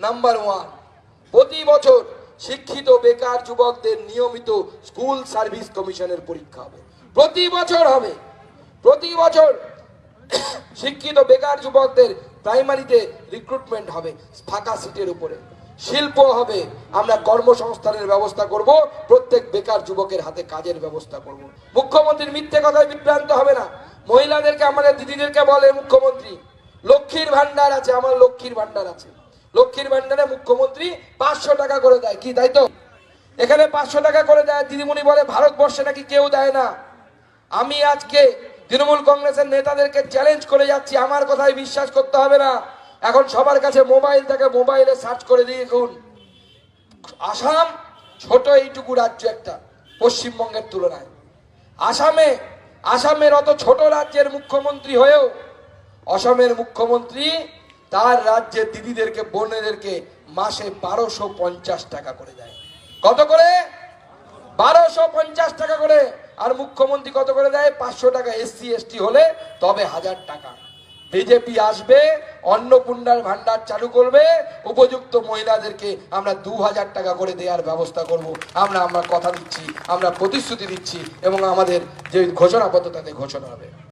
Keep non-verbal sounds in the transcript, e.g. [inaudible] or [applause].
Number one প্রতি বছর শিক্ষিত বেকার যুবকদের নিয়মিত স্কুল সার্ভিস কমিশনের পরীক্ষা হবে। প্রতি বছর হবে। প্রতি বছর [coughs] শিক্ষিত বেকার যুবকদের প্রাইমারিতে রিক্রুটমেন্ট হবে ফাঁকা সিটের উপরে। শিল্প হবে, আমরা কর্মসংস্থানের ব্যবস্থা করব, প্রত্যেক বেকার যুবকের হাতে কাজের ব্যবস্থা করব। মুখ্যমন্ত্রীর মিথ্যে কথায় বিভ্রান্ত হবে না। মহিলাদেরকে, আমাদের দিদিদেরকে বলে মুখ্যমন্ত্রী, লক্ষ্মীর ভান্ডার আছে, আমার লক্ষ্মীর ভান্ডার আছে। লক্ষ্মীর ভান্ডারে মুখ্যমন্ত্রী পাঁচশো টাকা করে দেয়। কি, তাই তো? এখানে পাঁচশো টাকা করে দেয়, দিদিমণি বলে, ভারতবর্ষে নাকি কেউ দেয় না। আমি আজকে তৃণমূল কংগ্রেসের নেতাদেরকে চ্যালেঞ্জ করে যাচ্ছি, আমার কথায় বিশ্বাস করতে হবে না। এখন সবার কাছে মোবাইল থাকে মোবাইলে সার্চ করে দিয়ে দেখুন আসাম ছোট এইটুকু রাজ্য একটা, পশ্চিমবঙ্গের তুলনায়। আসামে, আসামের অত ছোট রাজ্যের মুখ্যমন্ত্রী হয়েও, অসমের মুখ্যমন্ত্রী তার রাজ্যে দিদিদেরকে, বোনেদেরকে মাসে বারোশো পঞ্চাশ টাকা করে দেয়। কত করে? বারোশো পঞ্চাশ টাকা করে। আর মুখ্যমন্ত্রী কত করে দেয়? পাঁচশো টাকা। এসসি, এসটি হলে তবে হাজার টাকা। বিজেপি আসবে, অন্নপূর্ণার ভান্ডার চালু করবে, উপযুক্ত মহিলাদেরকে আমরা দু হাজার টাকা করে দেওয়ার ব্যবস্থা করব। আমরা আমরা কথা দিচ্ছি, আমরা প্রতিশ্রুতি দিচ্ছি এবং আমাদের যে ঘোষণাপত্র তাতে ঘোষণা হবে।